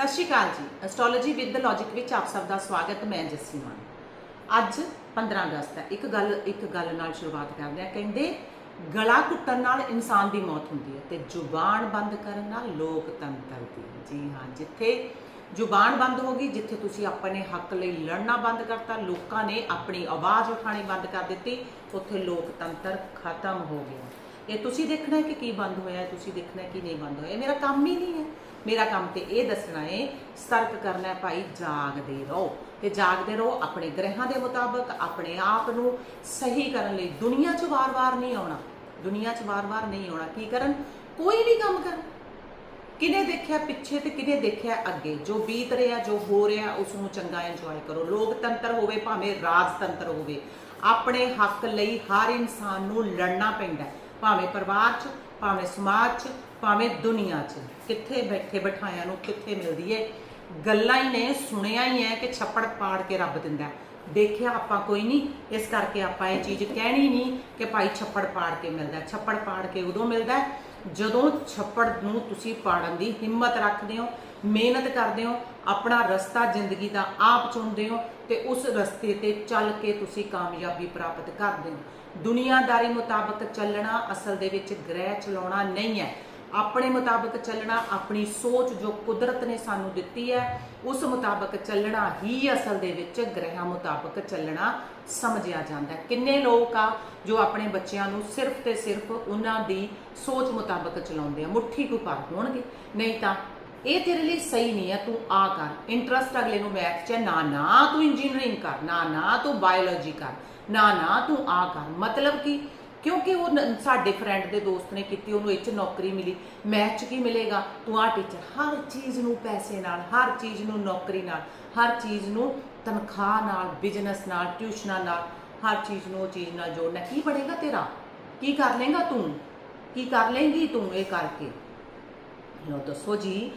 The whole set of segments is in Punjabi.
ਸਤਿ ਸ਼੍ਰੀ ਅਕਾਲ ਜੀ। ਐਸਟ੍ਰੋਲੋਜੀ ਵਿਦ ਦ ਲੌਜਿਕ ਵਿੱਚ ਆਪ ਸਭ ਦਾ ਸਵਾਗਤ, ਮੈਂ ਜੱਸੀ ਮਾਨ। ਅੱਜ 15 ਅਗਸਤ ਹੈ। ਇੱਕ ਗੱਲ ਇੱਕ ਗੱਲ ਨਾਲ ਸ਼ੁਰੂਆਤ ਕਰਦੇ ਆ ਕਹਿੰਦੇ, ਗਲਾ ਘੁੱਟਣ ਨਾਲ ਇਨਸਾਨ ਦੀ ਮੌਤ ਹੁੰਦੀ ਹੈ ਤੇ ਜ਼ੁਬਾਨ ਬੰਦ ਕਰਨ ਨਾਲ ਲੋਕਤੰਤਰ ਦੀ ਜੀ ਹਾਂ, ਜਿੱਥੇ ਜ਼ੁਬਾਨ ਬੰਦ ਹੋ ਗਈ, ਜਿੱਥੇ ਤੁਸੀਂ ਆਪਣੇ ਹੱਕ ਲਈ ਲੜਨਾ ਬੰਦ ਕਰਤਾ, ਲੋਕਾਂ ਨੇ ਆਪਣੀ ਆਵਾਜ਼ ਉਠਾਣੀ ਬੰਦ ਕਰ ਦਿੱਤੀ, ਉੱਥੇ ਲੋਕਤੰਤਰ ਖਤਮ ਹੋ ਗਿਆ। ਇਹ ਤੁਸੀਂ ਦੇਖਣਾ ਕਿ ਕੀ ਬੰਦ ਹੋਇਆ ਤੁਸੀਂ ਦੇਖਣਾ ਕਿ ਨਹੀਂ ਬੰਦ ਹੋਇਆ। ਇਹ ਮੇਰਾ ਕੰਮ ਹੀ ਨਹੀਂ ਹੈ। ਮੇਰਾ ਕੰਮ ਤੇ ਇਹ ਦੱਸਣਾ ਹੈ ਸਤਰਕ ਕਰਨਾ ਹੈ ਭਾਈ, ਜਾਗਦੇ ਰਹੋ। ਤੇ ਜਾਗਦੇ ਰਹੋ ਆਪਣੇ ਗ੍ਰਹਿਾਂ ਦੇ ਮੁਤਾਬਕ, ਆਪਣੇ ਆਪ ਨੂੰ ਸਹੀ ਕਰਨ ਲਈ। ਦੁਨੀਆ 'ਚ ਵਾਰ-ਵਾਰ ਨਹੀਂ ਆਉਣਾ। ਦੁਨੀਆ 'ਚ ਵਾਰ-ਵਾਰ ਨਹੀਂ ਆਉਣਾ। ਕੀ ਕਰਨ? ਕੋਈ ਵੀ ਕੰਮ ਕਰਨ। ਕਿਨੇ ਦੇਖਿਆ ਪਿੱਛੇ ਤੇ ਕਿਨੇ ਦੇਖਿਆ ਅੱਗੇ? ਜੋ ਬੀਤ ਰਿਹਾ, ਜੋ ਹੋ ਰਿਹਾ, ਉਸ ਨੂੰ ਚੰਗਾ ਇੰਜੋਏ ਕਰੋ। ਲੋਕਤੰਤਰ ਹੋਵੇ, ਭਾਵੇਂ ਰਾਜਤੰਤਰ ਹੋਵੇ। ਆਪਣੇ ਹੱਕ ਲਈ ਹਰ ਇਨਸਾਨ ਨੂੰ ਲੜਨਾ ਪੈਂਦਾ ਹੈ। ਭਾਵੇਂ ਪਰਿਵਾਰ 'ਚ, ਭਾਵੇਂ ਸਮਾਜ 'ਚ, ਭਾਵੇਂ ਦੁਨੀਆ 'ਚ। ਕਿੱਥੇ ਬੈਠੇ ਬਿਠਾਇਆਂ ਨੂੰ ਕਿੱਥੇ ਮਿਲਦੀ ਏ? ਗੱਲਾਂ ਹੀ ਨੇ, ਸੁਣਿਆ ਹੀ ਹੈ ਕਿ ਛੱਪੜ ਪਾੜ ਕੇ ਰੱਬ ਦਿੰਦਾ ਦੇਖਿਆ ਆਪਾਂ ਕੋਈ ਨਹੀਂ, ਇਸ ਕਰਕੇ ਆਪਾਂ ਇਹ ਚੀਜ਼ ਕਹਿਣੀ ਨਹੀਂ ਕਿ ਭਾਈ ਛੱਪੜ ਪਾੜ ਕੇ ਮਿਲਦਾ ਛੱਪੜ ਪਾੜ ਕੇ ਉਦੋਂ ਮਿਲਦਾ ਜਦੋਂ ਛੱਪੜ ਨੂੰ ਤੁਸੀਂ ਪਾੜਨ ਦੀ ਹਿੰਮਤ ਰੱਖਦੇ ਹੋ, ਮਿਹਨਤ ਕਰਦੇ ਹੋ, ਆਪਣਾ ਰਸਤਾ ਜ਼ਿੰਦਗੀ ਦਾ ਆਪ ਚੁਣਦੇ ਹੋ ਤੇ ਉਸ ਰਸਤੇ ਤੇ ਚੱਲ ਕੇ ਤੁਸੀਂ ਕਾਮਯਾਬੀ ਪ੍ਰਾਪਤ ਕਰਦੇ ਹੋ। ਦੁਨੀਆਦਾਰੀ ਮੁਤਾਬਕ ਚੱਲਣਾ ਅਸਲ ਦੇ ਵਿੱਚ ਗ੍ਰਹਿ ਚਲਾਉਣਾ ਨਹੀਂ ਹੈ। ਆਪਣੇ ਮੁਤਾਬਕ ਚੱਲਣਾ ਆਪਣੀ ਸੋਚ ਜੋ ਕੁਦਰਤ ਨੇ ਸਾਨੂੰ ਦਿੱਤੀ ਹੈ ਉਸ ਮੁਤਾਬਕ ਚੱਲਣਾ ਹੀ ਅਸਲ ਦੇ ਵਿੱਚ ਗ੍ਰਹਿਾਂ ਮੁਤਾਬਕ ਚੱਲਣਾ ਸਮਝਿਆ ਜਾਂਦਾ ਹੈ। ਕਿੰਨੇ ਲੋਕ ਆ ਜੋ ਆਪਣੇ ਬੱਚਿਆਂ ਨੂੰ ਸਿਰਫ ਤੇ ਸਿਰਫ ਉਹਨਾਂ ਦੀ ਸੋਚ ਮੁਤਾਬਕ ਚਲਾਉਂਦੇ ਆ ਮੁੱਠੀ ਕੋ ਪਰ ਹੋਣਗੇ। ਨਹੀਂ ਤਾਂ ਇਹ ਤੇਰੇ ਲਈ ਸਹੀ ਨਹੀਂ ਹੈ ਤੂੰ ਆ ਕਰ। ਇੰਟਰਸਟ ਅਗਲੇ ਨੂੰ ਮੈਥ 'ਚ ਹੈ, ਨਾ ਨਾ ਤੂੰ ਇੰਜੀਨੀਅਰਿੰਗ ਕਰ ਨਾ ਨਾ ਤੂੰ ਬਾਇਓਲੋਜੀ ਕਰ ਨਾ ਨਾ ਤੂੰ ਆ ਕਰ। ਮਤਲਬ ਕਿ ਕਿਉਂਕਿ ਉਹ ਨ- ਸਾਡੇ ਫਰੈਂਡ ਦੇ ਦੋਸਤ ਨੇ ਕੀਤੀ, ਉਹਨੂੰ ਇਹ 'ਚ ਨੌਕਰੀ ਮਿਲੀ। ਮੈਥ 'ਚ ਕੀ ਮਿਲੇਗਾ? ਤੂੰ ਆ ਟੀਚਰ ਹਰ ਚੀਜ਼ ਨੂੰ ਪੈਸੇ ਨਾਲ, ਹਰ ਚੀਜ਼ ਨੂੰ ਨੌਕਰੀ ਨਾਲ, ਹਰ ਚੀਜ਼ ਨੂੰ ਤਨਖਾਹ ਨਾਲ ਬਿਜ਼ਨਸ ਨਾਲ ਟਿਊਸ਼ਨਾਂ ਨਾਲ, ਹਰ ਚੀਜ਼ ਨੂੰ ਉਹ ਚੀਜ਼ ਨਾਲ ਜੋੜਨਾ। ਕੀ ਬਣੇਗਾ ਤੇਰਾ? ਕੀ ਕਰ ਲੇਗਾ ਤੂੰ? ਕੀ ਕਰ ਲੇਂਗੀ ਤੂੰ ਇਹ ਕਰਕੇ? ਲੋ ਦੱਸੋ ਜੀ,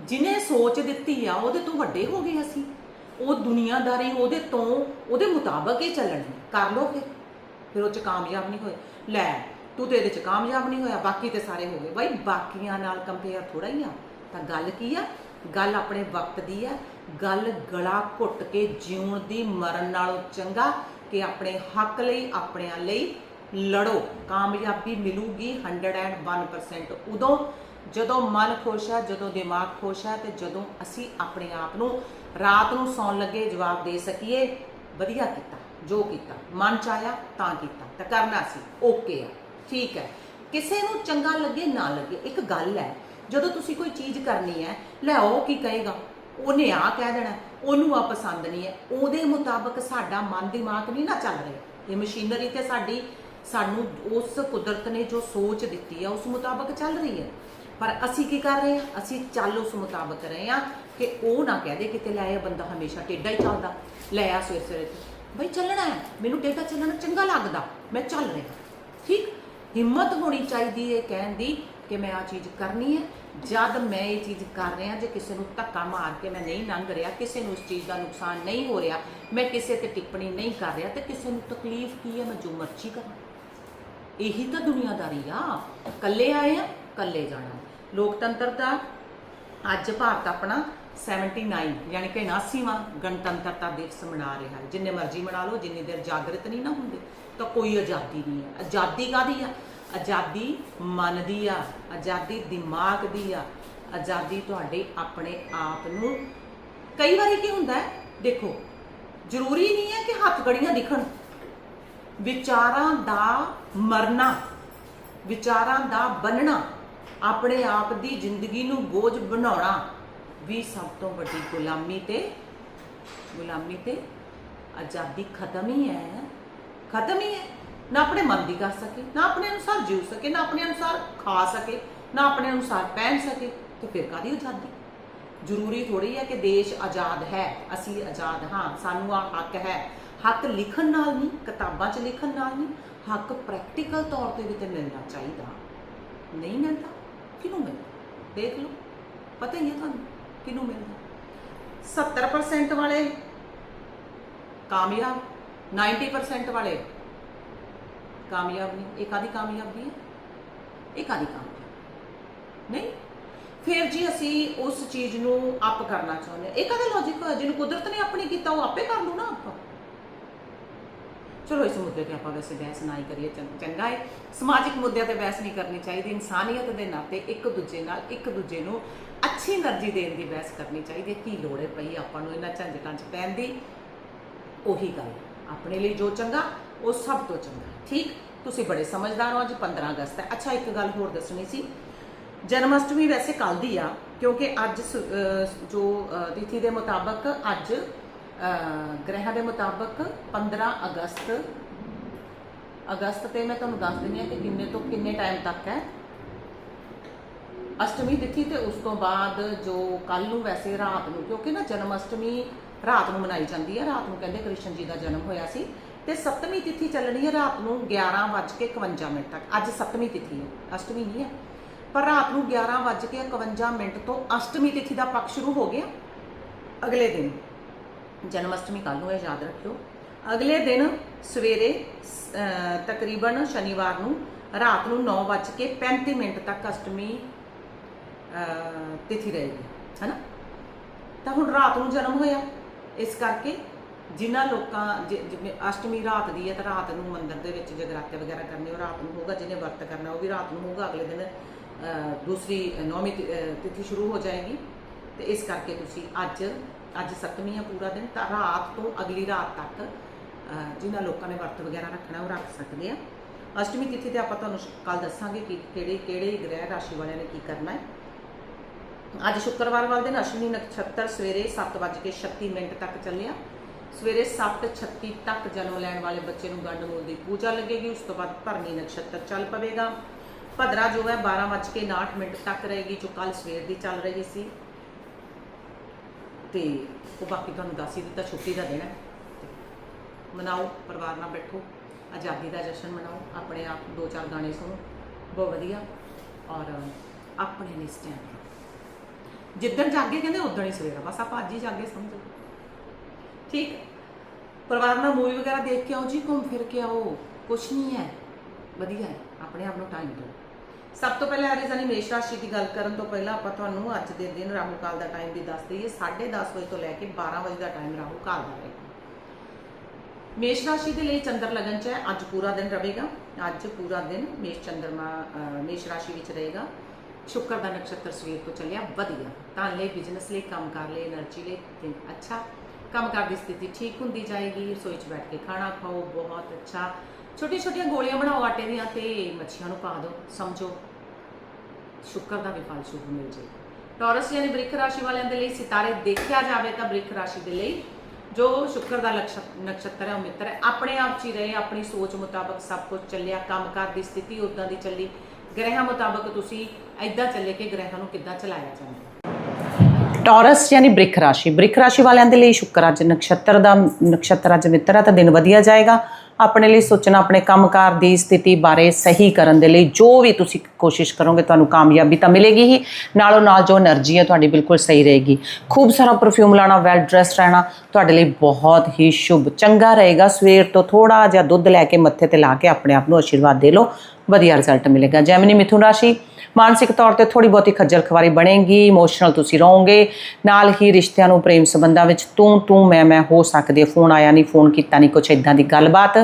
ਜਿਨੇ ਸੋਚ ਦਿੱਤੀ ਆ, ਉਹਦੇ ਤੋਂ ਵੱਡੇ ਹੋ ਗਏ ਅਸੀਂ। ਉਹ ਦੁਨੀਆਦਾਰੀ ਉਹਦੇ ਤੋਂ, ਉਹਦੇ ਮੁਤਾਬਕ ਹੀ ਚੱਲਣੀ। ਕਰ ਲੋ ਫਿਰ। ਫਿਰ ਉਹ ਚ ਕਾਮਯਾਬ ਨਹੀਂ ਹੋਏ। ਲੈ, ਤੂੰ ਤੇ ਇਹਦੇ ਚ ਕਾਮਯਾਬ ਨਹੀਂ ਹੋਇਆ, ਬਾਕੀ ਤੇ ਸਾਰੇ ਹੋ ਗਏ। ਬਾਈ ਬਾਕੀਆਂ ਨਾਲ ਕੰਪੇਅਰ ਥੋੜਾ ਹੀ ਆ। ਤਾਂ ਗੱਲ ਕੀ ਆ? ਗੱਲ ਆਪਣੇ ਵਕਤ ਦੀ ਆ। ਗੱਲ ਗਲਾ ਘੁੱਟ ਕੇ ਜਿਉਣ ਦੀ, ਮਰਨ ਨਾਲੋਂ ਚੰਗਾ ਕਿ ਆਪਣੇ ਹੱਕ ਲਈ, ਆਪਣਿਆਂ ਲਈ ਲੜੋ। ਕਾਮਯਾਬੀ ਮਿਲੂਗੀ 101% ਉਦੋਂ, ਜਦੋਂ ਮਨ ਖੁਸ਼ ਹੈ ਜਦੋਂ ਦਿਮਾਗ ਖੁਸ਼ ਹੈ ਤੇ ਜਦੋਂ ਅਸੀਂ ਆਪਣੇ ਆਪ ਨੂੰ ਰਾਤ ਨੂੰ ਸੌਣ ਲੱਗੇ ਜਵਾਬ ਦੇ ਸਕੀਏ। ਵਧੀਆ ਕੀਤਾ। ਜੋ ਕੀਤਾ, ਮਨ ਚ ਆਇਆ ਤਾਂ ਕੀਤਾ, ਤਾਂ ਕਰਨਾ ਸੀ, ਓਕੇ ਆ, ਠੀਕ ਹੈ। ਕਿਸੇ ਨੂੰ ਚੰਗਾ ਲੱਗੇ, ਨਾ ਲੱਗੇ, ਇੱਕ ਗੱਲ ਹੈ, ਜਦੋਂ ਤੁਸੀਂ ਕੋਈ ਚੀਜ਼ ਕਰਨੀ ਹੈ, ਲੈ ਉਹ ਕੀ ਕਹੇਗਾ? ਉਹਨੇ ਆ ਕਹਿ ਦੇਣਾ, ਉਹਨੂੰ ਆ ਪਸੰਦ ਨਹੀਂ ਹੈ, ਉਹਦੇ ਮੁਤਾਬਕ ਸਾਡਾ ਮਨ ਦਿਮਾਗ ਨਹੀਂ ਨਾ ਚੱਲ ਰਿਹਾ। ਇਹ ਮਸ਼ੀਨਰੀ ਤੇ ਸਾਡੀ, ਸਾਨੂੰ ਉਸ ਕੁਦਰਤ ਨੇ ਜੋ ਸੋਚ ਦਿੱਤੀ ਆ ਉਸ ਮੁਤਾਬਕ ਚੱਲ ਰਹੀ ਹੈ। ਪਰ ਅਸੀਂ ਕੀ ਕਰ ਰਹੇ ਹਾਂ? ਅਸੀਂ ਚੱਲ ਉਸ ਮੁਤਾਬਕ ਰਹੇ ਹਾਂ ਕਿ ਉਹ ਨਾ ਕਹਿ ਦੇ ਕਿਤੇ ਲੈ ਇਹ ਬੰਦਾ ਹਮੇਸ਼ਾ ਟੇਢਾ ਹੀ ਚੱਲਦਾ। ਲੈ ਆ ਸਵੇਰੇ ਸਵੇਰੇ ਬਈ ਚੱਲਣਾ ਹੈ। ਮੈਨੂੰ ਟੇਡਾ ਚੱਲਣਾ ਚੰਗਾ ਲੱਗਦਾ। ਮੈਂ ਚੱਲ ਰਿਹਾ। ਠੀਕ? ਹਿੰਮਤ ਹੋਣੀ ਚਾਹੀਦੀ ਹੈ ਕਹਿਣ ਦੀ ਕਿ ਮੈਂ ਆ ਚੀਜ਼ ਕਰਨੀ ਹੈ। ਜਦ ਮੈਂ ਇਹ ਚੀਜ਼ ਕਰ ਰਿਹਾ, ਜੇ ਕਿਸੇ ਨੂੰ ਧੱਕਾ ਮਾਰ ਕੇ ਮੈਂ ਨਹੀਂ ਲੰਘ ਰਿਹਾ, ਕਿਸੇ ਨੂੰ ਇਸ ਚੀਜ਼ ਦਾ ਨੁਕਸਾਨ ਨਹੀਂ ਹੋ ਰਿਹਾ, ਮੈਂ ਕਿਸੇ ਤੇ ਟਿੱਪਣੀ ਨਹੀਂ ਕਰ ਰਿਹਾ, ਤੇ ਕਿਸੇ ਨੂੰ ਤਕਲੀਫ ਕੀ ਹੈ? ਮੈਂ ਜੋ ਮਰਜ਼ੀ ਕਰਾਂ। ਇਹੀ ਤਾਂ ਦੁਨੀਆਦਾਰੀ ਆ। ਕੱਲੇ ਆਏ ਆ ਕੱਲੇ ਜਾਣਾ। ਲੋਕਤੰਤਰ ਦਾ ਅੱਜ ਭਾਰਤ ਆਪਣਾ 79 ਯਾਨੀ ਕਿ 79ਵਾਂ ਗਣਤੰਤਰਤਾ ਦਿਵਸ ਮਨਾ ਰਿਹਾ ਹੈ। ਜਿੰਨੇ ਮਰਜ਼ੀ ਮਨਾ ਲਓ, ਜਿੰਨੀ ਦੇਰ ਜਾਗਰਤ ਨਹੀਂ ਨਾ ਹੁੰਦੇ, ਤਾਂ ਕੋਈ ਆਜ਼ਾਦੀ ਨਹੀਂ ਹੈ। ਆਜ਼ਾਦੀ ਕਾਦੀ ਆ? ਆਜ਼ਾਦੀ ਮਨ ਦੀ ਆ, ਆਜ਼ਾਦੀ ਦਿਮਾਗ ਦੀ ਆ। ਆਜ਼ਾਦੀ ਤੁਹਾਡੇ ਆਪਣੇ ਆਪ ਨੂੰ ਕਈ ਵਾਰੀ ਕੀ ਹੁੰਦਾ ਹੈ? ਦੇਖੋ, ਜ਼ਰੂਰੀ ਨਹੀਂ ਹੈ ਕਿ ਹੱਥ ਗੜੀਆਂ ਦਿਖਣ। ਵਿਚਾਰਾਂ ਦਾ ਮਰਨਾ, ਵਿਚਾਰਾਂ ਦਾ ਬੰਨਣਾ, ਆਪਣੇ ਆਪ ਦੀ ਜ਼ਿੰਦਗੀ ਨੂੰ ਬੋਝ ਬਣਾਉਣਾ ਵੀ ਸਭ ਤੋਂ ਵੱਡੀ ਗੁਲਾਮੀ ਤੇ ਗੁਲਾਮੀ ਤੇ ਆਜ਼ਾਦੀ ਖਤਮ ਹੀ ਹੈ। ਖਤਮ ਹੀ ਹੈ। ਨਾ ਆਪਣੇ ਮਨ ਦੀ ਕਰ ਸਕੇ, ਨਾ ਆਪਣੇ ਅਨੁਸਾਰ ਜੀਉ ਸਕੇ, ਨਾ ਆਪਣੇ ਅਨੁਸਾਰ ਖਾ ਸਕੇ, ਨਾ ਆਪਣੇ ਅਨੁਸਾਰ ਪਹਿਨ ਸਕੇ, ਤੇ ਫਿਰ ਕਾਦੀ ਆਜ਼ਾਦੀ? ਜ਼ਰੂਰੀ ਥੋੜੀ ਹੈ ਕਿ ਦੇਸ਼ ਆਜ਼ਾਦ ਹੈ, ਅਸੀਂ ਆਜ਼ਾਦ ਹਾਂ, ਸਾਨੂੰ ਆ ਹੱਕ ਹੈ। ਹੱਕ ਲਿਖਣ ਨਾਲ ਨਹੀਂ, ਕਿਤਾਬਾਂ 'ਚ ਲਿਖਣ ਨਾਲ ਨਹੀਂ, ਹੱਕ ਪ੍ਰੈਕਟੀਕਲ ਤੌਰ ਤੇ ਵੀ ਤੇ ਮਿਲਣਾ ਚਾਹੀਦਾ। ਨਹੀਂ ਮਿਲਦਾ, ਕਿਹਨੂੰ ਮਿਲਦਾ? ਦੇਖ ਲਓ, ਪਤਾ ਹੀ ਹੈ ਤੁਹਾਨੂੰ। ਕਿਹਨੂੰ ਮਿਲਦਾ 70% ਵਾਲੇ, ਕਾਮਯਾਬ। 90% ਵਾਲੇ। ਕਾਮਯਾਬ ਨਹੀਂ ਇਹ ਕਾਦੀ ਕਾਮਯਾਬੀ ਹੈ ਇਹ ਕਾਦੀ ਕਾਮਯਾਬ। ਨਹੀਂ? ਫਿਰ ਜੀ ਅਸੀਂ ਉਸ ਚੀਜ਼ ਨੂੰ ਅਪ ਕਰਨਾ ਚਾਹੁੰਦੇ ਇਹ ਕਦਾ ਲੌਜੀਕ ਹੋਇਆ ਜਿਹਨੂੰ ਕੁਦਰਤ ਨੇ ਆਪਣੀ ਕੀਤਾ, ਉਹ ਆਪੇ ਕਰ ਲੂ ਨਾ ਆਪਾਂ। ਚਲੋ, ਇਸ ਮੁੱਦੇ ਤੇ ਆਪਾਂ ਵੈਸੇ ਬਹਿਸ ਨਾ ਹੀ ਕਰੀਏ, ਚੰ- ਚੰਗਾ ਹੈ। ਸਮਾਜਿਕ ਮੁੱਦਿਆਂ ਤੇ ਬਹਿਸ ਨਹੀਂ ਕਰਨੀ ਚਾਹੀਦੀ, ਇਨਸਾਨੀਅਤ ਦੇ ਨਾਤੇ ਇੱਕ ਦੂਜੇ ਨਾਲ, ਇੱਕ ਦੂਜੇ ਨੂੰ ਅੱਛੀ એનર્ਜੀ ਦੇਣ ਦੀ ਬਹਿਸ ਕਰਨੀ ਚਾਹੀਦੀ ਹੈ। ਕੀ ਲੋੜ ਹੈ ਪਈ ਆਪਾਂ ਨੂੰ ਇਹਨਾਂ ਝੰਜਟਾਂ 'ਚ ਪੈਣ ਦੀ? ਉਹੀ ਗੱਲ। ਆਪਣੇ ਲਈ ਜੋ ਚੰਗਾ, ਉਹ ਸਭ ਤੋਂ ਚੰਗਾ। ਠੀਕ? ਤੁਸੀਂ ਬੜੇ ਸਮਝਦਾਰ ਹੋ ਅੱਜ 15 ਅਗਸਤ ਹੈ। ਅੱਛਾ, ਇੱਕ ਗੱਲ ਹੋਰ ਦੱਸਣੀ ਸੀ। ਜਨਮ ਅਸ਼ਟਮੀ ਵੈਸੇ ਕੱਲ ਦੀ ਆ, ਕਿਉਂਕਿ ਅੱਜ ਜੋ ਤਿਥੀ ਦੇ ਮੁਤਾਬਕ ਅੱਜ ਗ੍ਰਹਿਾਂ ਦੇ ਮੁਤਾਬਕ 15 ਅਗਸਤ ਅਗਸਤ ਤੇ ਮੈਂ ਤੁਹਾਨੂੰ ਦੱਸ ਦਿੰਦੀ ਆ ਕਿ ਕਿੰਨੇ ਤੋਂ ਕਿੰਨੇ ਟਾਈਮ ਤੱਕ ਹੈ। ਅਸ਼ਟਮੀ ਤਿਥੀ ਤੇ ਉਸ ਤੋਂ ਬਾਅਦ ਜੋ ਕੱਲ ਨੂੰ ਵੈਸੇ ਰਾਤ ਨੂੰ, ਕਿਉਂਕਿ ਨਾ ਜਨਮ ਅਸ਼ਟਮੀ ਰਾਤ ਨੂੰ ਮਨਾਈ ਜਾਂਦੀ ਹੈ, ਰਾਤ ਨੂੰ ਕਹਿੰਦੇ ਕ੍ਰਿਸ਼ਨ ਜੀ ਦਾ ਜਨਮ ਹੋਇਆ ਸੀ। ਤੇ ਸਪਤਮੀ ਤਿਥੀ ਚੱਲਣੀ ਹੈ ਰਾਤ ਨੂੰ 11:51 ਮਿੰਟ ਤੱਕ, ਅੱਜ ਸਪਤਮੀ ਤਿਥੀ ਹੈ, ਅਸ਼ਟਮੀ ਨਹੀਂ ਹੈ। ਪਰ ਰਾਤ ਨੂੰ 11:51 ਮਿੰਟ ਤੋਂ ਅਸ਼ਟਮੀ ਤਿਥੀ ਦਾ ਪੱਖ ਸ਼ੁਰੂ ਹੋ ਗਿਆ। ਅਗਲੇ ਦਿਨ, ਜਨਮ ਅਸ਼ਟਮੀ ਕੱਲ ਨੂੰ ਇਹ ਯਾਦ ਰੱਖਿਓ। ਅਗਲੇ ਦਿਨ ਸਵੇਰੇ ਤਕਰੀਬਨ ਸ਼ਨੀਵਾਰ ਨੂੰ ਰਾਤ ਨੂੰ 9:35 ਮਿੰਟ ਤੱਕ ਅਸ਼ਟਮੀ ਤਿਥੀ ਰਹੇਗੀ ਹੈਨਾ? ਤਾਂ ਹੁਣ ਰਾਤ ਨੂੰ ਜਨਮ ਹੋਇਆ। ਇਸ ਕਰਕੇ ਜਿਨ੍ਹਾਂ ਲੋਕਾਂ ਜਿ- ਜਿਵੇਂ ਅਸ਼ਟਮੀ ਰਾਤ ਦੀ ਹੈ ਤਾਂ ਰਾਤ ਨੂੰ ਮੰਦਿਰ ਦੇ ਵਿੱਚ ਜਗਰਾਤੇ ਵਗੈਰਾ ਕਰਨੇ ਉਹ ਰਾਤ ਨੂੰ ਹੋਗਾ ਜਿਹਨੇ ਵਰਤ ਕਰਨਾ ਉਹ ਵੀ ਰਾਤ ਨੂੰ ਹੋਗਾ ਅਗਲੇ ਦਿਨ ਦੂਸਰੀ ਨੌਵੀਂ ਤਿ- ਤਿਥੀ ਸ਼ੁਰੂ ਹੋ ਜਾਏਗੀ। ਤੇ ਇਸ ਕਰਕੇ ਤੁਸੀਂ ਅੱਜ ਅੱਜ ਸੱਤਵੀਂ ਆ ਪੂਰਾ ਦਿਨ ਤਾਂ ਰਾਤ ਤੋਂ ਅਗਲੀ ਰਾਤ ਤੱਕ ਅਹ, ਜਿਨ੍ਹਾਂ ਲੋਕਾਂ ਨੇ ਵਰਤ ਵਗੈਰਾ ਰੱਖਣਾ ਉਹ ਰੱਖ ਸਕਦੇ ਆ। ਅਸ਼ਟਮੀ ਤਿਥੀ ਤੇ ਆਪਾਂ ਤੁਹਾਨੂੰ ਕੱਲ ਦੱਸਾਂਗੇ ਕਿ ਕਿਹੜੇ ਕਿਹੜੇ ਗ੍ਰਹਿ ਰਾਸ਼ੀ ਵਾਲਿਆਂ ਨੇ ਕੀ ਕਰਨਾ ਹੈ। ਅੱਜ ਸ਼ੁੱਕਰਵਾਰ ਵਾਲੇ ਦਿਨ ਅਸ਼ਵਨੀ ਨਕਸ਼ਤਰ ਸਵੇਰੇ 7:36 ਮਿੰਟ ਤੱਕ ਚੱਲਿਆ। ਸਵੇਰੇ 7:36 ਤੱਕ ਜਨਮ ਲੈਣ ਵਾਲੇ ਬੱਚੇ ਨੂੰ ਗੰਡ ਮੂਲ ਦੀ ਪੂਜਾ ਲੱਗੇਗੀ, ਉਸ ਤੋਂ ਬਾਅਦ ਭਰਨੀ ਨਕਸ਼ਤਰ ਚੱਲ ਪਵੇਗਾ। ਭਦਰਾ ਜੋ ਹੈ 12:59 ਮਿੰਟ ਤੱਕ ਰਹੇਗੀ, ਜੋ ਕੱਲ ਸਵੇਰ ਦੀ ਚੱਲ ਰਹੀ ਸੀ। ਤੇ ਉਹ ਬਾਕੀ ਤੁਹਾਨੂੰ ਦੱਸ ਹੀ ਦਿੱਤਾ, ਛੁੱਟੀ ਦਾ ਦਿਨ ਹੈ। ਮਨਾਓ, ਪਰਿਵਾਰ ਨਾਲ ਬੈਠੋ, ਆਜ਼ਾਦੀ ਦਾ ਜਸ਼ਨ ਮਨਾਓ, ਆਪਣੇ ਆਪ ਦੋ ਚਾਰ ਗਾਣੇ ਸੁਣੋ, ਬਹੁਤ ਵਧੀਆ। ਔਰ ਆਪਣੇ ਲਈ ਸਟੈਂਡ ਜਿੱਦਣ ਜਾਗੇ ਕਹਿੰਦੇ ਉਦੋਂ ਹੀ ਸਵੇਰਾ ਬਸ ਆਪਾਂ ਅੱਜ ਹੀ ਜਾਗੇ ਸਮਝੋ ਠੀਕ ਪਰਿਵਾਰ ਨਾਲ ਮੂਵੀ ਵਗੈਰਾ ਦੇਖ ਕੇ ਆਓ ਜੀ, ਘੁੰਮ ਫਿਰ ਕੇ ਆਓ, ਕੁਛ ਨਹੀਂ ਹੈ। ਵਧੀਆ ਹੈ, ਆਪਣੇ ਆਪ ਨੂੰ ਟਾਈਮ ਦਿਓ। ਸਭ ਤੋਂ ਪਹਿਲਾਂ ਅਰੀਜ਼ਾਨੀ ਮੇਸ਼ ਰਾਸ਼ੀ ਦੀ ਗੱਲ ਕਰਨ ਤੋਂ ਪਹਿਲਾਂ ਆਪਾਂ ਤੁਹਾਨੂੰ ਅੱਜ ਦੇ ਦਿਨ ਰਾਹੂ ਕਾਲ ਦਾ ਟਾਈਮ ਵੀ ਦੱਸ ਦਈਏ। 10:30 ਵਜੇ ਤੋਂ ਲੈ ਕੇ 12 ਵਜੇ ਦਾ ਟਾਈਮ ਰਾਹੂ ਕਾਲ ਦਾ ਰਹੇਗਾ ਮੇਸ਼ ਰਾਸ਼ੀ ਦੇ ਲਈ ਚੰਦਰ ਲਗਨ ਚ ਹੈ, ਅੱਜ ਪੂਰਾ ਦਿਨ ਰਹੇਗਾ। ਅੱਜ ਪੂਰਾ ਦਿਨ ਮੇਸ਼ ਚੰਦਰਮਾ ਮੇਸ਼ ਰਾਸ਼ੀ ਵਿੱਚ ਰਹੇਗਾ। ਸ਼ੁੱਕਰ ਦਾ ਨਕਸ਼ਤਰ ਸਵੇਰ ਤੋਂ ਚੱਲਿਆ, ਵਧੀਆ। ਤਾਂ ਲਈ ਬਿਜ਼ਨਸ ਲਈ, ਕੰਮ ਕਰ ਲਈ એનર્ਜੀ ਲਈ, ਦਿਨ ਅੱਛਾ। ਕੰਮ ਕਰ ਦੀ ਸਥਿਤੀ ਠੀਕ ਹੁੰਦੀ ਜਾਏਗੀ, ਰਸੋਈ 'ਚ ਬੈਠ ਕੇ ਖਾਣਾ ਖਾਓ, ਬਹੁਤ ਅੱਛਾ। ਛੋਟੀਆਂ ਛੋਟੀਆਂ ਗੋਲੀਆਂ ਬਣਾਓ ਆਟੇ ਦੀਆਂ ਤੇ ਮੱਛੀਆਂ ਨੂੰ ਪਾ ਦਿਓ, ਸਮਝੋ। ਸ਼ੁੱਕਰ ਦਾ ਵੀ ਫਲ ਸ਼ੁਭ ਮਿਲ ਜਾਏਗਾ ਟੌਰਸ ਯਾਨੀ ਬ੍ਰਿਖ ਰਾਸ਼ੀ ਵਾਲਿਆਂ ਦੇ ਲਈ ਸਿਤਾਰੇ ਦੇਖਿਆ ਜਾਵੇ ਤਾਂ ਬ੍ਰਿਖ ਰਾਸ਼ੀ ਦੇ ਲਈ ਜੋ ਸ਼ੁੱਕਰ ਦਾ ਨਕਸ਼ਤਰ ਹੈ, ਉਹ ਮਿੱਤਰ ਹੈ। ਆਪਣੇ ਆਪ 'ਚ ਹੀ ਰਹੇ, ਆਪਣੀ ਸੋਚ ਮੁਤਾਬਕ ਸਭ ਕੁਝ ਚੱਲਿਆ, ਕੰਮ ਕੰਮਕਾਰ ਦੀ ਸਥਿਤੀ ਉਦਾਂ ਦੀ ਚੱਲੀ। ग्रहों मुताबक इदा चले कि ग्रहों को चलाया जाए टॉरस यानी ब्रिख राशि ब्रिख राशि वाले शुक्र अज नक्षत्र का नक्षत्र अच्छ मित्र है तो दिन वजिया जाएगा अपने लिए सोचना अपने कामकार की स्थिति बारे सही करने जो भी तुम कोशिश करोगे तो कामयाबी तो मिलेगी ही नालों नाल जो एनर्जी है तो बिल्कुल सही रहेगी खूब सारा परफ्यूम लाना वैल ड्रैस रहना तो बहुत ही शुभ चंगा रहेगा सवेर तो थोड़ा जहा दुध लैके मत्थे ला के अपने आप आशीर्वाद दे लो ਵਧੀਆ ਰਿਜ਼ਲਟ ਮਿਲੇਗਾ। ਜੈਮਨੀ ਮਿਥੁਨ ਰਾਸ਼ੀ, ਮਾਨਸਿਕ ਤੌਰ ਤੇ ਥੋੜੀ ਬਹੁਤੀ ਖੱਜਲ ਖਵਾਰੀ ਬਣੇਗੀ ਇਮੋਸ਼ਨਲ ਤੁਸੀਂ ਰਹੋਗੇ, ਨਾਲ ਹੀ ਰਿਸ਼ਤਿਆਂ ਨੂੰ ਪ੍ਰੇਮ ਸੰਬੰਧਾਂ ਵਿੱਚ ਤੂੰ ਤੂੰ, ਮੈਂ ਮੈਂ ਹੋ ਸਕਦੀ ਫੋਨ ਆਇਆ ਨਹੀਂ ਫੋਨ ਕੀਤਾ ਨਹੀਂ ਕੁਛ ਇਦਾਂ ਦੀ ਗੱਲਬਾਤ।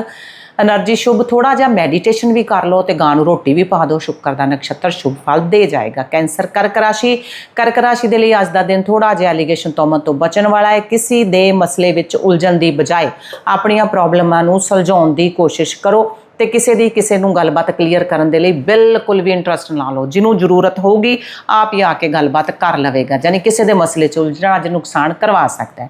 એનર્ਜੀ ਸ਼ੁਭ ਥੋੜਾ ਜਿਹਾ ਮੈਡੀਟੇਸ਼ਨ ਵੀ ਕਰ ਲਓ ਤੇ ਗਾਂ ਨੂੰ ਰੋਟੀ ਵੀ ਪਾ ਦਿਓ। ਸ਼ੁੱਕਰ ਦਾ ਨਕਸ਼ਤਰ ਸ਼ੁਭ ਫਲ ਦੇ ਜਾਏਗਾ। ਕੈਂਸਰ, ਕਰਕ ਰਾਸ਼ੀ ਕਰਕ ਰਾਸ਼ੀ ਦੇ ਲਈ ਅੱਜ ਦਾ ਦਿਨ ਥੋੜਾ ਜਿਹਾ ਐਲੀਗੇਸ਼ਨ ਤੋਂ ਤੋਂ ਬਚਣ ਵਾਲਾ ਹੈ। ਕਿਸੇ ਦੇ ਮਸਲੇ ਵਿੱਚ ਉਲਝਣ ਦੀ ਬਜਾਏ ਆਪਣੀਆਂ ਪ੍ਰੋਬਲਮਾਂ ਨੂੰ ਸੁਲਝਾਉਣ ਦੀ ਕੋਸ਼ਿਸ਼ ਕਰੋ। ਤੇ ਕਿਸੇ ਦੀ ਕਿਸੇ ਨੂੰ ਗੱਲਬਾਤ ਕਲੀਅਰ ਕਰਨ ਦੇ ਲਈ ਬਿਲਕੁਲ ਵੀ ਇੰਟਰਸਟ ਨਾ ਲਓ, ਜਿਹਨੂੰ ਜ਼ਰੂਰਤ ਹੋਊਗੀ, ਆਪ ਹੀ ਆ ਕੇ ਗੱਲਬਾਤ ਕਰ ਲਵੇਗਾ ਯਾਨੀ ਕਿਸੇ ਦੇ ਮਸਲੇ 'ਚ ਉਲਝਣਾ ਅੱਜ ਨੁਕਸਾਨ ਕਰਵਾ ਸਕਦਾ ਹੈ।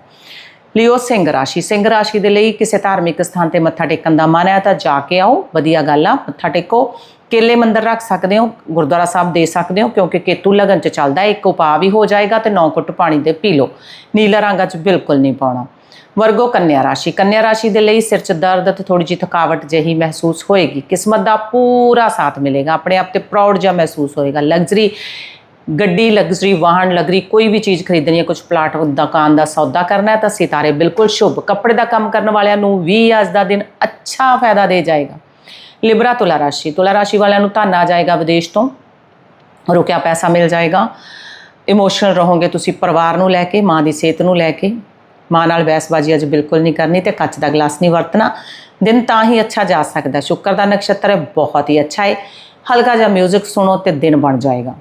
ਲਿਓ ਸਿੰਘ ਰਾਸ਼ੀ ਸਿੰਘ ਰਾਸ਼ੀ ਦੇ ਲਈ ਕਿਸੇ ਧਾਰਮਿਕ ਸਥਾਨ ਤੇ ਮੱਥਾ ਟੇਕਣ ਦਾ ਮਨ ਹੈ ਤਾਂ ਜਾ ਕੇ ਆਓ, ਵਧੀਆ ਗੱਲ ਆ, ਮੱਥਾ ਟੇਕੋ। ਕੇਲੇ ਮੰਦਰ ਰੱਖ ਸਕਦੇ ਹੋ, ਗੁਰਦੁਆਰਾ ਸਾਹਿਬ ਦੇ ਸਕਦੇ ਹੋ, ਕਿਉਂਕਿ ਕੇਤੂ ਲਗਨ ਚ ਚੱਲਦਾ ਇੱਕ ਉਪਾਅ ਵੀ ਹੋ ਜਾਏਗਾ ਤੇ ਨੌ ਘੁੱਟ ਪਾਣੀ ਦੇ ਪੀ ਲਓ। ਨੀਲਾ ਰੰਗਾਂ ਚ ਬਿਲਕੁਲ ਨਹੀਂ ਪਾਉਣਾ। ਵਰਗੋ ਕੰਨਿਆ ਰਾਸ਼ੀ। ਕੰਨਿਆ ਰਾਸ਼ੀ ਦੇ ਲਈ ਸਿਰ 'ਚ ਦਰਦ ਤੇ ਥੋੜੀ ਜਿਹੀ ਥਕਾਵਟ ਜਿਹੀ ਮਹਿਸੂਸ ਹੋਏਗੀ। ਕਿਸਮਤ ਦਾ ਪੂਰਾ ਸਾਥ ਮਿਲੇਗਾ। ਆਪਣੇ ਆਪ ਤੇ ਪ੍ਰਾਊਡ ਜਿਹਾ ਮਹਿਸੂਸ ਹੋਏਗਾ। ਲਗਜ਼ਰੀ ਗੱਡੀ ਲਗਜ਼ਰੀ ਵਾਹਨ ਲਗਰੀ ਕੋਈ ਵੀ ਚੀਜ਼ ਖਰੀਦਣੀ ਹੈ ਕੁਝ ਪਲਾਟ ਦੁਕਾਨ ਦਾ ਸੌਦਾ ਕਰਨਾ ਹੈ ਤਾਂ ਸਿਤਾਰੇ ਬਿਲਕੁਲ ਸ਼ੁਭ। ਕੱਪੜੇ ਦਾ ਕੰਮ ਕਰਨ ਵਾਲਿਆਂ ਨੂੰ ਵੀ ਅੱਜ ਦਾ ਦਿਨ ਅੱਛਾ ਫਾਇਦਾ ਦੇ ਜਾਏਗਾ। ਲਿਬਰਾ ਤੁਲਾ ਰਾਸ਼ੀ। ਤੁਲਾ ਰਾਸ਼ੀ ਵਾਲਿਆਂ ਨੂੰ ਧਨ ਆ ਜਾਏਗਾ ਵਿਦੇਸ਼ ਤੋਂ। ਰੁਕਿਆ ਪੈਸਾ ਮਿਲ ਜਾਏਗਾ। ਇਮੋਸ਼ਨਲ ਰਹੋਗੇ ਤੁਸੀਂ ਪਰਿਵਾਰ ਨੂੰ ਲੈ ਕੇ, ਮਾਂ ਦੀ ਸਿਹਤ ਨੂੰ ਲੈ ਕੇ। ਮਾਂ ਨਾਲ ਬਹਿਸਬਾਜ਼ੀ ਅੱਜ ਬਿਲਕੁਲ ਨਹੀਂ ਕਰਨੀ ਤੇ ਕੱਚ ਦਾ ਗਲਾਸ ਨਹੀਂ ਵਰਤਣਾ। ਦਿਨ ਤਾਂ ਹੀ ਅੱਛਾ ਜਾ ਸਕਦਾ। ਸ਼ੁੱਕਰ ਦਾ ਨਕਸ਼ਤਰ ਹੈ ਬਹੁਤ ਹੀ ਅੱਛਾ ਹੈ ਹਲਕਾ ਜਿਹਾ 뮤직 ਸੁਣੋ ਤੇ ਦਿਨ ਬਣ ਜਾਏਗਾ।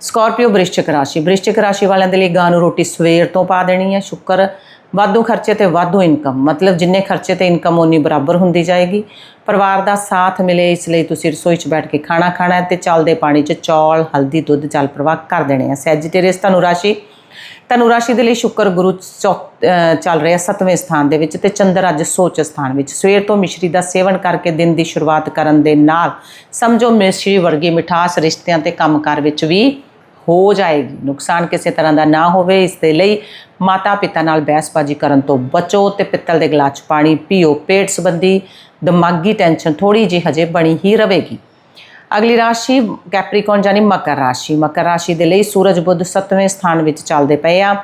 ਸਕਾਰਪੀਓ ਬ੍ਰਿਸ਼ਚਿਕ ਰਾਸ਼ੀ। ਬ੍ਰਿਸ਼ਚਿਕ ਰਾਸ਼ੀ ਵਾਲਿਆਂ ਦੇ ਲਈ ਗਾਂ ਨੂੰ ਰੋਟੀ ਸਵੇਰ ਤੋਂ ਪਾ ਦੇਣੀ ਹੈ। ਸ਼ੁੱਕਰ ਵਾਧੂ ਖਰਚੇ ਤੇ ਵਾਧੂ ਇਨਕਮ ਮਤਲਬ ਜਿੰਨੇ ਖਰਚੇ ਤੇ ਇਨਕਮ ਉਨੀ ਬਰਾਬਰ ਹੁੰਦੀ ਜਾਏਗੀ। ਪਰਿਵਾਰ ਦਾ ਸਾਥ ਮਿਲੇ, ਇਸ ਲਈ ਤੁਸੀਂ ਰਸੋਈ 'ਚ ਬੈਠ ਕੇ ਖਾਣਾ ਖਾਣਾ ਹੈ ਤੇ ਚੱਲਦੇ ਪਾਣੀ 'ਚ ਚੌਲ, ਹਲਦੀ, ਦੁੱਧ ਜਲ ਪ੍ਰਵਾਹ ਕਰ ਦੇਣੇ ਆ। ਸੈਜੀਟੇਰੀਅਸ ਧਨੁ ਰਾਸ਼ੀ ਧਨੁ ਰਾਸ਼ੀ ਦੇ ਲਈ ਸ਼ੁੱਕਰ ਗੁਰੂ ਚੌ- ਚੱਲ ਰਿਹਾ ਸੱਤਵੇਂ ਸਥਾਨ ਦੇ ਵਿੱਚ ਤੇ ਚੰਦਰ ਅੱਜ ਸੋਚ ਸਥਾਨ ਵਿੱਚ। ਸਵੇਰ ਤੋਂ ਮਿਸ਼ਰੀ ਦਾ ਸੇਵਨ ਕਰਕੇ ਦਿਨ ਦੀ ਸ਼ੁਰੂਆਤ ਕਰਨ ਦੇ ਨਾਲ ਸਮਝੋ ਮਿਸ਼ਰੀ ਵਰਗੀ ਮਿਠਾਸ ਰਿਸ਼ਤਿਆਂ ਤੇ ਕੰਮਕਾਰ ਵਿੱਚ ਵੀ ਹੋ ਜਾਏਗੀ। ਨੁਕਸਾਨ ਕਿਸੇ ਤਰ੍ਹਾਂ ਦਾ ਨਾ ਹੋਵੇ, ਇਸ ਦੇ ਲਈ ਮਾਤਾ ਪਿਤਾ ਨਾਲ ਬਹਿਸਬਾਜ਼ੀ ਕਰਨ ਤੋਂ ਬਚੋ ਤੇ ਪਿੱਤਲ ਦੇ ਗਲਾਸ 'ਚ ਪਾਣੀ ਪੀਓ। ਪੇਟ ਸੰਬੰਧੀ ਦਿਮਾਗੀ ਟੈਨਸ਼ਨ ਥੋੜੀ ਜਿਹੀ ਹਜੇ ਬਣੀ ਹੀ ਰਹੇਗੀ। ਅਗਲੀ ਰਾਸ਼ੀ ਕੈਪਰੀਕੌਨ ਜਾਨੀ ਮਕਰ ਰਾਸ਼ੀ। ਮਕਰ ਰਾਸ਼ੀ ਦੇ ਲਈ ਸੂਰਜ ਬੁੱਧ 7ਵੇਂ ਸਥਾਨ ਵਿੱਚ ਚੱਲਦੇ ਪਏ ਆ।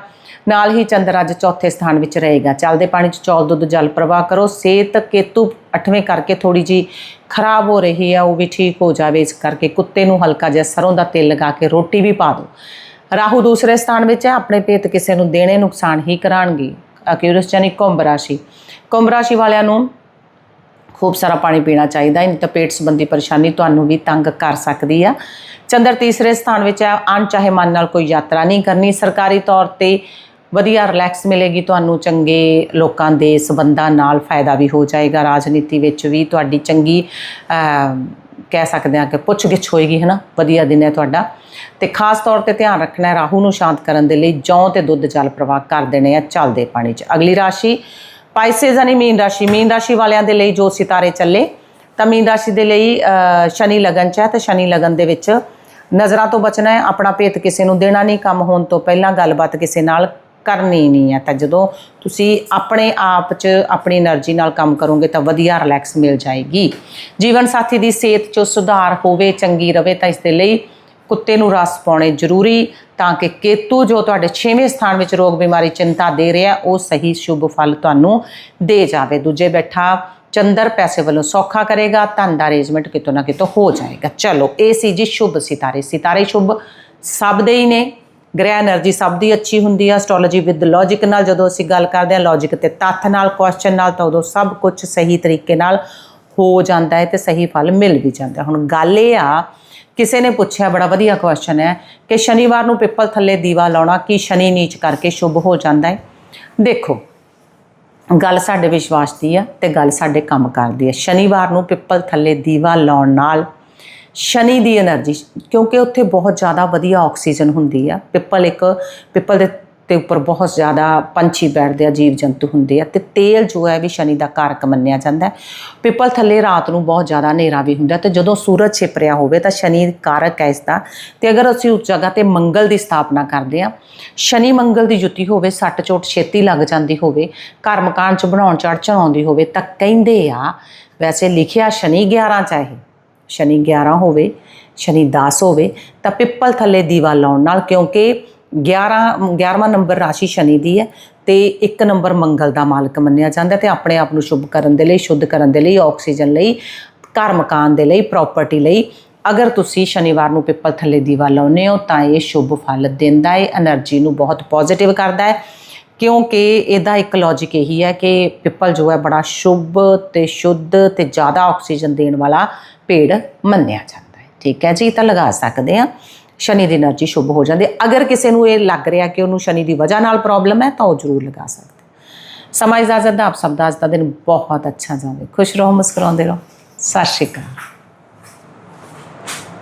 ਨਾਲ ਹੀ ਚੰਦਰ ਅੱਜ ਚੌਥੇ ਸਥਾਨ ਵਿੱਚ ਰਹੇਗਾ। ਚੱਲਦੇ ਪਾਣੀ 'ਚ ਚੌਲ, ਦੁੱਧ, ਜਲ ਪ੍ਰਵਾਹ ਕਰੋ। ਸਿਹਤ ਕੇਤੂ 8ਵੇਂ ਕਰਕੇ ਥੋੜੀ ਜੀ ਖਰਾਬ ਹੋ ਰਹੀ ਆ, ਉਹ ਵੀ ਠੀਕ ਹੋ ਜਾਵੇ। ਇਸ ਕਰਕੇ ਕੁੱਤੇ ਨੂੰ ਹਲਕਾ ਜਿਹਾ ਸਰੋਂ ਦਾ ਤੇਲ ਲਗਾ ਕੇ ਰੋਟੀ ਵੀ ਪਾ ਦਿਓ। ਰਾਹੂ ਦੂਸਰੇ ਸਥਾਨ ਵਿੱਚ ਹੈ ਆਪਣੇ ਭੇਤ ਕਿਸੇ ਨੂੰ ਦੇਣੇ ਨੁਕਸਾਨ ਹੀ ਕਰਾਣਗੇ। ਅਕਿਊਰਸ ਯਾਨੀ ਕੁੰਭ ਰਾਸ਼ੀ। ਕੁੰਭ ਰਾਸ਼ੀ ਵਾਲਿਆਂ ਨੂੰ ਖੂਬ ਸਾਰਾ ਪਾਣੀ ਪੀਣਾ ਚਾਹੀਦਾ ਹੈ। ਨਹੀਂ ਤਾਂ ਪੇਟ ਸੰਬੰਧੀ ਪਰੇਸ਼ਾਨੀ ਤੁਹਾਨੂੰ ਵੀ ਤੰਗ ਕਰ ਸਕਦੀ ਆ। ਚੰਦਰ ਤੀਸਰੇ ਸਥਾਨ ਵਿੱਚ ਹੈ ਅਣਚਾਹੇ ਮਨ ਨਾਲ ਕੋਈ ਯਾਤਰਾ ਨਹੀਂ ਕਰਨੀ। ਸਰਕਾਰੀ ਤੌਰ ਤੇ ਵਧੀਆ ਰਿਲੈਕਸ ਮਿਲੇਗੀ ਤੁਹਾਨੂੰ। ਚੰਗੇ ਲੋਕਾਂ ਦੇ ਸਬੰਧਾਂ ਨਾਲ ਫਾਇਦਾ ਵੀ ਹੋ ਜਾਏਗਾ। ਰਾਜਨੀਤੀ ਵਿੱਚ ਵੀ ਤੁਹਾਡੀ ਚੰਗੀ ਕਹਿ ਸਕਦੇ ਹਾਂ ਕਿ ਪੁੱਛ ਗਿੱਛ ਹੋਏਗੀ ਹੈ ਨਾ ਵਧੀਆ ਦਿਨ ਹੈ ਤੁਹਾਡਾ। ਤੇ ਖਾਸ ਤੌਰ ਤੇ ਧਿਆਨ ਰੱਖਣਾ ਹੈ ਰਾਹੂ ਨੂੰ ਸ਼ਾਂਤ ਕਰਨ ਦੇ ਲਈ ਜੌਂ ਤੇ ਦੁੱਧ ਜਲ ਪ੍ਰਵਾਹ ਕਰ ਦੇਣੇ ਆ। ਚੱਲਦੇ ਪਾਣੀ 'ਚ। ਅਗਲੀ ਰਾਸ਼ੀ ਪਾਈਸਸ ਯਾਨੀ ਮੀਨ ਰਾਸ਼ੀ ਮੀਨ ਰਾਸ਼ੀ ਵਾਲਿਆਂ ਦੇ ਲਈ ਜੋ ਸਿਤਾਰੇ ਚੱਲੇ, ਤਾਂ ਮੀਨ ਰਾਸ਼ੀ ਦੇ ਲਈ ਸ਼ਨੀ ਲਗਨ ਚ ਹੈ, ਤਾਂ ਸ਼ਨੀ ਲਗਨ ਦੇ ਵਿੱਚ ਨਜ਼ਰਾਂ ਤੋਂ ਬਚਣਾ ਹੈ, ਆਪਣਾ ਭੇਤ ਕਿਸੇ ਨੂੰ ਦੇਣਾ ਨਹੀਂ, ਕੰਮ ਹੋਣ ਤੋਂ ਪਹਿਲਾਂ ਗੱਲਬਾਤ ਕਿਸੇ ਨਾਲ ਕਰਨੀ ਨਹੀਂ ਹੈ। ਤਾਂ ਜਦੋਂ ਤੁਸੀਂ ਆਪਣੇ ਆਪ 'ਚ ਆਪਣੀ એનર્ਜੀ ਨਾਲ ਕੰਮ ਕਰੋਗੇ, ਤਾਂ ਵਧੀਆ ਰਿਲੈਕਸ ਮਿਲ ਜਾਏਗੀ। ਜੀਵਨ ਸਾਥੀ ਦੀ ਸਿਹਤ 'ਚ ਸੁਧਾਰ ਹੋਵੇ, ਚੰਗੀ ਰਹੇ ਤਾਂ ਇਸ ਦੇ ਲਈ ਕੁੱਤੇ ਨੂੰ ਰਸ ਪਾਉਣੇ ਜ਼ਰੂਰੀ ਤਾਂ ਕਿ ਕੇਤੂ ਜੋ ਤੁਹਾਡੇ 6ਵੇਂ ਸਥਾਨ ਵਿੱਚ ਰੋਗ ਬਿਮਾਰੀ ਚਿੰਤਾ ਦੇ ਰਿਹਾ, ਉਹ ਸਹੀ ਸ਼ੁਭ ਫਲ ਤੁਹਾਨੂੰ ਦੇ ਜਾਵੇ। ਦੂਜੇ ਬੈਠਾ, ਚੰਦਰ ਪੈਸੇ ਵੱਲੋਂ ਸੌਖਾ ਕਰੇਗਾ, ਧਨ ਦਾ ਅਰੇਂਜਮੈਂਟ ਕਿਤੋਂ ਨਾ ਕਿਤੋਂ ਹੋ ਜਾਏਗਾ। ਚਲੋ, ਇਹ ਸੀ ਜੀ ਸ਼ੁਭ ਸਿਤਾਰੇ। ਸਿਤਾਰੇ ਸ਼ੁਭ ਸਭ ਦੇ ਹੀ ਨੇ। ਗ੍ਰਹਿ એનર્ਜੀ ਸਭ ਦੀ ਅੱਛੀ ਹੁੰਦੀ ਆ। ਸਟ੍ਰੋਲੋਜੀ ਵਿਦ ਲੌਜੀਕ ਨਾਲ ਜਦੋਂ ਅਸੀਂ ਗੱਲ ਕਰਦੇ ਆ ਲੌਜੀਕ ਤੇ ਤੱਥ ਨਾਲ ਕੁਐਸਚਨ ਨਾਲ, ਤਾਂ ਉਦੋਂ ਸਭ ਕੁਝ ਸਹੀ ਤਰੀਕੇ ਨਾਲ ਹੋ ਜਾਂਦਾ ਹੈ ਤੇ ਸਹੀ ਫਲ ਮਿਲ ਵੀ ਜਾਂਦਾ। ਹੁਣ ਗੱਲ ਇਹ ਆ ਕਿਸੇ ਨੇ ਪੁੱਛਿਆ, ਬੜਾ ਵਧੀਆ ਕੁਐਸਚਨ ਹੈ ਕਿ ਸ਼ਨੀਵਾਰ ਨੂੰ ਪਿੱਪਲ ਥੱਲੇ ਦੀਵਾ ਲਾਉਣਾ ਕੀ ਸ਼ਨੀ ਨੀਚ ਕਰਕੇ ਸ਼ੁਭ ਹੋ ਜਾਂਦਾ ਹੈ? ਦੇਖੋ, ਗੱਲ ਸਾਡੇ ਵਿਸ਼ਵਾਸ ਦੀ ਹੈ ਤੇ ਗੱਲ ਸਾਡੇ ਕੰਮ ਕਰਦੀ ਹੈ ਸ਼ਨੀਵਾਰ ਨੂੰ ਪਿੱਪਲ ਥੱਲੇ ਦੀਵਾ ਲਾਉਣ ਨਾਲ ਸ਼ਨੀ ਦੀ એનર્ਜੀ ਕਿਉਂਕਿ ਉੱਥੇ ਬਹੁਤ ਜ਼ਿਆਦਾ ਵਧੀਆ ਆਕਸੀਜਨ ਹੁੰਦੀ ਆ। ਪਿੱਪਲ ਇੱਕ, ਪਿੱਪਲ ਦੇ ਤੇ ਉੱਪਰ ਬਹੁਤ ਜ਼ਿਆਦਾ ਪੰਛੀ ਬੈਠਦੇ ਆ ਜੀਵ ਜੰਤੂ ਹੁੰਦੇ ਆ ਤੇ ਤੇਲ ਜੋ ਹੈ ਵੀ ਸ਼ਨੀ ਦਾ ਕਾਰਕ ਮੰਨਿਆ ਜਾਂਦਾ ਹੈ। ਪਿੱਪਲ ਥੱਲੇ ਰਾਤ ਨੂੰ ਬਹੁਤ ਜ਼ਿਆਦਾ ਹਨੇਰਾ ਵੀ ਹੁੰਦਾ ਤੇ ਜਦੋਂ ਸੂਰਜ ਛਿਪ ਰਿਹਾ ਹੋਵੇ ਤਾਂ ਸ਼ਨੀ ਕਾਰਕ ਹੈ ਇਸ ਦਾ ਤੇ ਅਗਰ ਅਸੀਂ ਉਸ ਜਗ੍ਹਾ ਤੇ ਮੰਗਲ ਦੀ ਸਥਾਪਨਾ ਕਰਦੇ ਆ ਸ਼ਨੀ ਮੰਗਲ ਦੀ ਜੁਤੀ ਹੋਵੇ, ਸੱਟ ਚੋਟ ਛੇਤੀ ਲੱਗ ਜਾਂਦੀ ਹੋਵੇ ਘਰ ਮਕਾਨ ਚ ਬਣਾਉਣ ਚੜ ਚੜਾਉਂਦੀ ਹੋਵੇ ਤਾਂ ਕਹਿੰਦੇ ਆ, ਵੈਸੇ ਲਿਖਿਆ ਸ਼ਨੀ 11 ਚਾਹੇ ਸ਼ਨੀ 11 ਹੋਵੇ, ਸ਼ਨੀ 10 ਹੋਵੇ ਤਾਂ ਪਿੱਪਲ ਥੱਲੇ ਦੀਵਾ ਲਾਉਣ ਨਾਲ ਕਿਉਂਕਿ 11 11ਵਾਂ ਨੰਬਰ ਰਾਸ਼ੀ ਸ਼ਨੀ ਦੀ ਹੈ ਤੇ ਇੱਕ ਨੰਬਰ ਮੰਗਲ ਦਾ ਮਾਲਕ ਮੰਨਿਆ ਜਾਂਦਾ ਤੇ ਆਪਣੇ ਆਪ ਨੂੰ ਸ਼ੁਭ ਕਰਨ ਦੇ ਲਈ, ਸ਼ੁੱਧ ਕਰਨ ਦੇ ਲਈ, ਆਕਸੀਜਨ ਲਈ, ਘਰ ਮਕਾਨ ਦੇ ਲਈ ਪ੍ਰਾਪਰਟੀ ਲਈ। ਅਗਰ ਤੁਸੀਂ ਸ਼ਨੀਵਾਰ ਨੂੰ ਪਿੱਪਲ ਥੱਲੇ ਦੀਵਾ ਲਾਉਨੇ ਹੋ, ਤਾਂ ਇਹ ਸ਼ੁਭ ਫਲ ਦਿੰਦਾ ਹੈ એનર્ਜੀ ਨੂੰ ਬਹੁਤ ਪੋਜ਼ਿਟਿਵ ਕਰਦਾ ਹੈ। ਕਿਉਂਕਿ ਇਹਦਾ ਇੱਕ ਲੌਜੀਕ ਇਹੀ ਹੈ ਕਿ ਪਿੱਪਲ ਜੋ ਹੈ ਬੜਾ ਸ਼ੁਭ ਤੇ ਸ਼ੁੱਧ ਤੇ ਜ਼ਿਆਦਾ ਆਕਸੀਜਨ ਦੇਣ ਵਾਲਾ ਪੇੜ ਮੰਨਿਆ ਜਾਂਦਾ ਹੈ। ਠੀਕ ਹੈ ਜੀ ਤਾਂ ਲਗਾ ਸਕਦੇ ਆ ਸ਼ਨੀ ਦੀ એનર્ਜੀ ਸ਼ੁਭ ਹੋ ਜਾਂਦੀ ਅਗਰ ਕਿਸੇ ਨੂੰ ਇਹ ਲੱਗ ਰਿਹਾ ਕਿ ਉਹਨੂੰ ਸ਼ਨੀ ਦੀ ਵਜ੍ਹਾ ਨਾਲ ਪ੍ਰੋਬਲਮ ਹੈ, ਤਾਂ ਉਹ ਜ਼ਰੂਰ ਲਗਾ ਸਕਦੇ ਸਮਾਂ ਇਜਾਜ਼ਤ ਦਾ, ਆਪ ਸਭ ਦਾ ਅੱਜ ਦਾ ਦਿਨ ਬਹੁਤ ਅੱਛਾ ਜਾਵੇ। ਖੁਸ਼ ਰਹੋ, ਮੁਸਕਰਾਉਂਦੇ ਰਹੋ। ਸਤਿ ਸ਼੍ਰੀ ਅਕਾਲ।